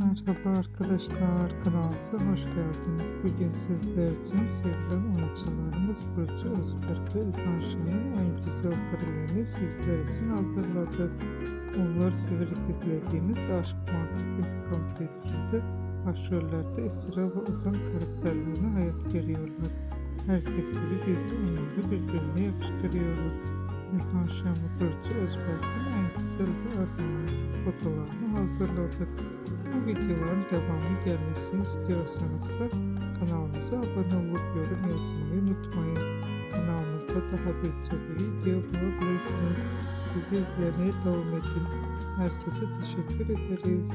Merhaba arkadaşlar, kanalımıza hoş geldiniz. Bugün sizler için sevilen oyuncularımız Burcu Özberk ve İlhan Şen'in en güzel karelerini sizler için hazırladık. Onları severek izlediğimiz Aşk Mantık İntikam testinde başrollerde Esra ve Ozan karakterlerine hayat veriyorlar. Herkes gibi biz de onları birbirine yakıştırıyoruz. İlhan Şen ve Burcu Özberk'in en güzel ve fotolarını hazırladık. Bu videoların devamı gelmesini istiyorsanız da kanalımıza abone olup yorum yazmayı unutmayın. Kanalımızda daha birçok video bulabilirsiniz. Bizi izlemeye devam edin. Herkese teşekkür ederiz.